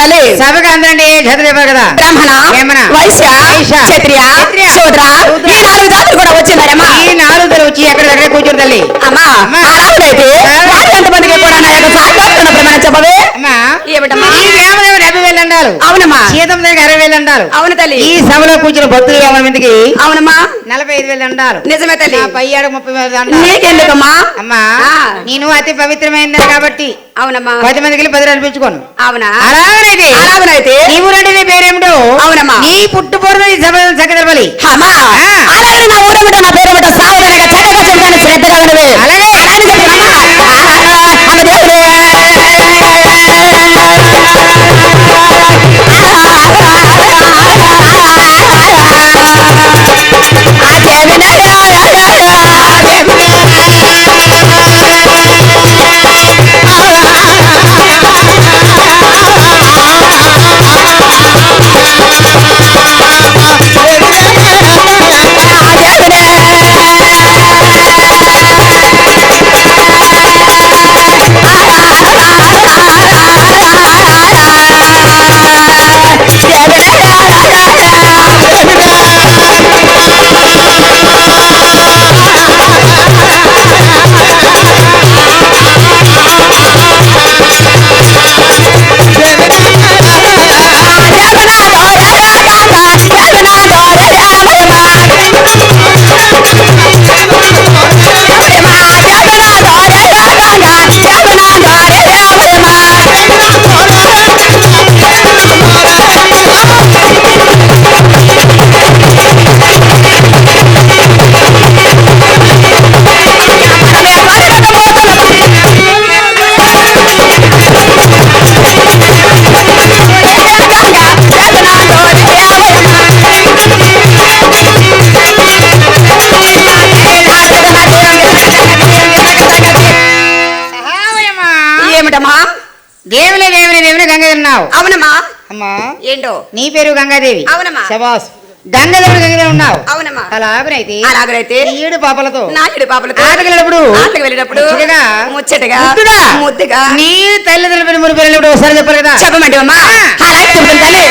తల్లి. సభకు అందరండి జత చెప్పారు కదా. బ్రాహ్మణ బ్రాహ్మణ, వైశ్య క్షత్రియ శూద్ర. ఈ నాలుగు జాతులు కూడా వచ్చిందమ్మా ఈ నాలుగు తల వచ్చి ఎక్కడ దగ్గర కూర్చోరు తల్లి? అమ్మా వాళ్ళు ఎంతమందికి కూడా నా యొక్క సాక్షాత్తున్న ప్రమాణం చెప్పవే? ఏమిటమ్మా? అవునమ్మా. సీతం దగ్గర అరవై వేలు అండాలు అవును తల్లి. ఈ సభలో కూర్చున్న భక్తులు గ్రామం మీదకి? అవునమ్మా. నలభై ఐదు వేలు అండాలు నిజమే తల్లి. నా పై ఏడు ముప్పై వేలు నీకెందుకమ్మా? అమ్మా. నేను అతి పవిత్రమైంది కాబట్టి అవునమ్మా. పది మందికి పది రోజులు పిలుచుకోను. అవునా? అలాగనైతే అలాగనైతే నీ పేరేమిటో? అవునమ్మా. నీ పుట్టు పూర్వం ఈ సభ అమ్మా. అలాగే నా ఊరమిట నా పేరుమిట సావదనగా ఉన్నావు అవునమ్మా. అమ్మా ఏంటో? నీ పేరు గంగాదేవి. అవునమ్మా. శబాస్ గంగాదేవుడు గంగాదేవి ఉన్నావు. అవునమ్మా. అలాగనైతే అలాగైతే ఈ ఏడు పాపలతో నాయుడు పాపలతో ఆటకు వెళ్ళినప్పుడు ఆటకు వెళ్ళినప్పుడు ముచ్చటగా ముచ్చటగా ముద్దుగా ముద్దుగా. నీ తల్లిదండ్రుల పిల్లలు ఒకసారి చెప్పారు కదా. చెప్పమంటే అమ్మా అలాగే చెప్తాను తల్లి.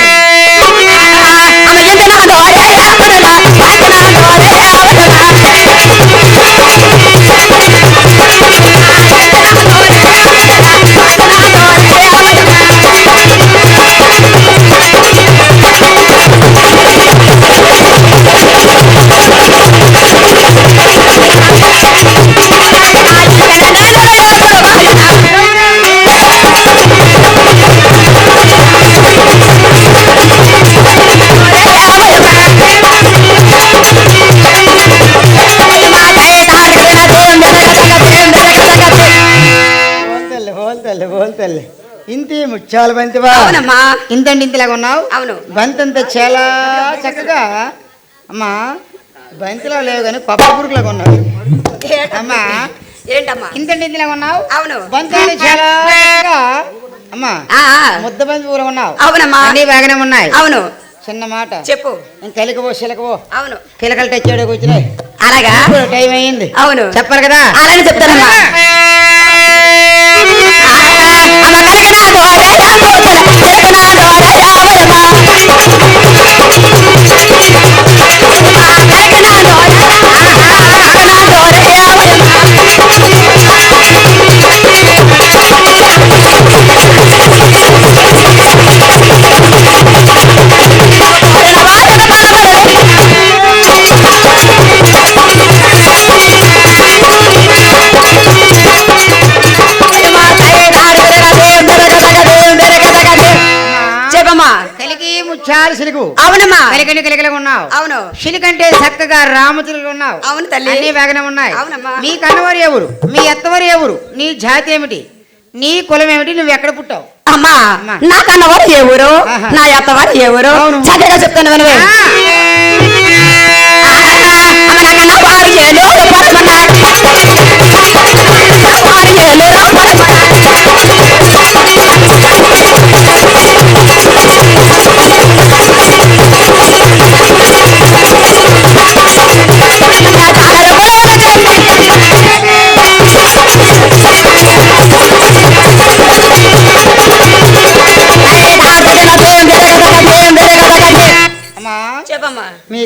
బోల్తల్లి బోల్తల్లి ఇంతే ముత్యాల బంతివా అవునమ్మా. ఇంతండి ఇంతలాగా ఉన్నావు? అవును. బంతంత చాలా చక్కగా అమ్మా బంతిలా లేవు కానీ పప్ప పురుగులాగా ఉన్నావు. అమ్మా ఏంటమ్మా? ఇంతండి ఇంతలాగా ఉన్నావు? అవును. బంతాన్ని చాలా చక్కగా అమ్మా. ముద్ద బంతి పూలు ఉన్నావు. అవునమ్మా. అన్ని బాగానే ఉన్నాయి. అవును. చిన్న మాట. చెప్పు. కెలకవో చిలకవో అవును. కిలకలు తెచ్చాడు కూర్చున్నాయి అలాగా? టైం అయింది. అవును. చెప్పారు కదా? అలాగే చెప్తానమ్మా. అమ్మ మెరగనా ముత్యాలు సిలుగు అవునమ్మా. కలికని కిలకలుగా ఉన్నావు. అవును. సిలికంటే చక్కగా రామతులుగా ఉన్నావు. అవును తల్లి. అన్ని బాగానే ఉన్నాయి. అవునమ్మా. మీ కన్నవారు ఎవరు? మీ అత్తవారు ఎవరు? నీ జాతి ఏమిటి? నీ కులం ఏమిటి? నువ్వు ఎక్కడ పుట్టావు? అమ్మా. నా కన్నవారు ఏ ఊరు ఆహా. నా అత్తవారు ఏ ఊరు. చక్కగా చెప్తాను వినవే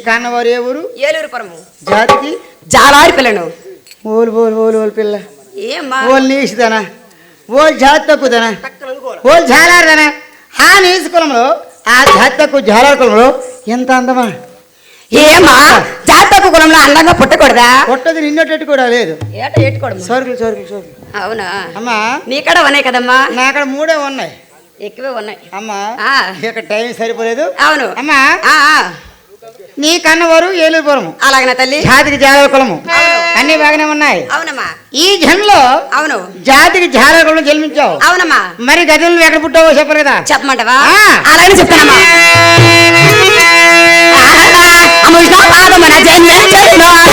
కన్నవారు ఏ ఊరు? ఏలూరు పురము. జాతికి? జాలారి పిల్లను. ఓలు ఓలు ఓలు ఓలు పిల్ల. ఏమ్మా? ఓలు నీసుదనా ఓలు జాతి తక్కువదనా ఓలు జాలారదనా ఆ నీసు కులంలో ఆ జాతి తక్కువ జాలార కులంలో ఎంత అందమా? ఏమ్మా? జాతకు కులంలో అందంగా పుట్టకూడదా? పొట్టది నిన్నట్టు కూడా లేదు. ఏట ఏట్టుకోడమ్మా సరుకులు సరుకులు సరుకులు. అవునా? అమ్మా. నీకడ ఉన్నాయి కదమ్మా? నా అక్కడ మూడే ఉన్నాయి. ఎక్కువే ఉన్నాయి. అమ్మా ఆ. ఇక టైం సరిపోలేదు. అవును. అమ్మా. నీ కన్నవారు ఏలూరుపురము అలాగనా తల్లి? జాతికి జాలర కులము అన్ని బాగానే ఉన్నాయి. అవునమ్మా. ఈ జన్మలో అవును. జాతికి జాలర కులం జన్మించావు. అవునమ్మా. మరి గదులు ఎక్కడ పుట్టావో చెప్పరు కదా చెప్పమంటవా. అలాగే చెప్తానమ్మా. అమృత పాదమున జన్మించెను.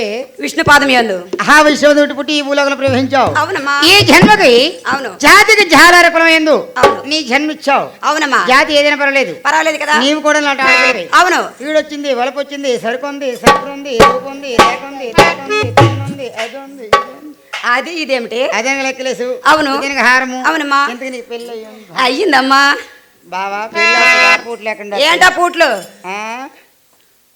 ఎక్కడ పుట్టావంటే విష్ణు పాదం యందు. ఆ విశ్వదూటి పుట్టి ఈ భూలోకంలో ప్రవహించావు అవునమ్మా. ఈ జన్మకి అవును. జాతికి జాలర కులం ఎందు అవును. నీ జన్మిచ్చావు. అవునమ్మా. జాతి ఏదైనా పర్వాలేదు. పర్వాలేదు కదా? నీవు కూడా నాటి ఆడపిల్లవే. అవును. ఈడొచ్చింది వలపు వచ్చింది సరుకుంది సరుకు ఉంది రూపు ఉంది అది ఉంది. అది ఇదేమిటి? అదే లెక్కలేసు? అవును. దీనికి హారము? అవునమ్మా. ఇంతకు నీకు పెళ్ళి అయ్యింది అయ్యిందమ్మా. బావా పెళ్ళి అసలు ఆ పూట లేకుండా ఏంటా పూట్లు?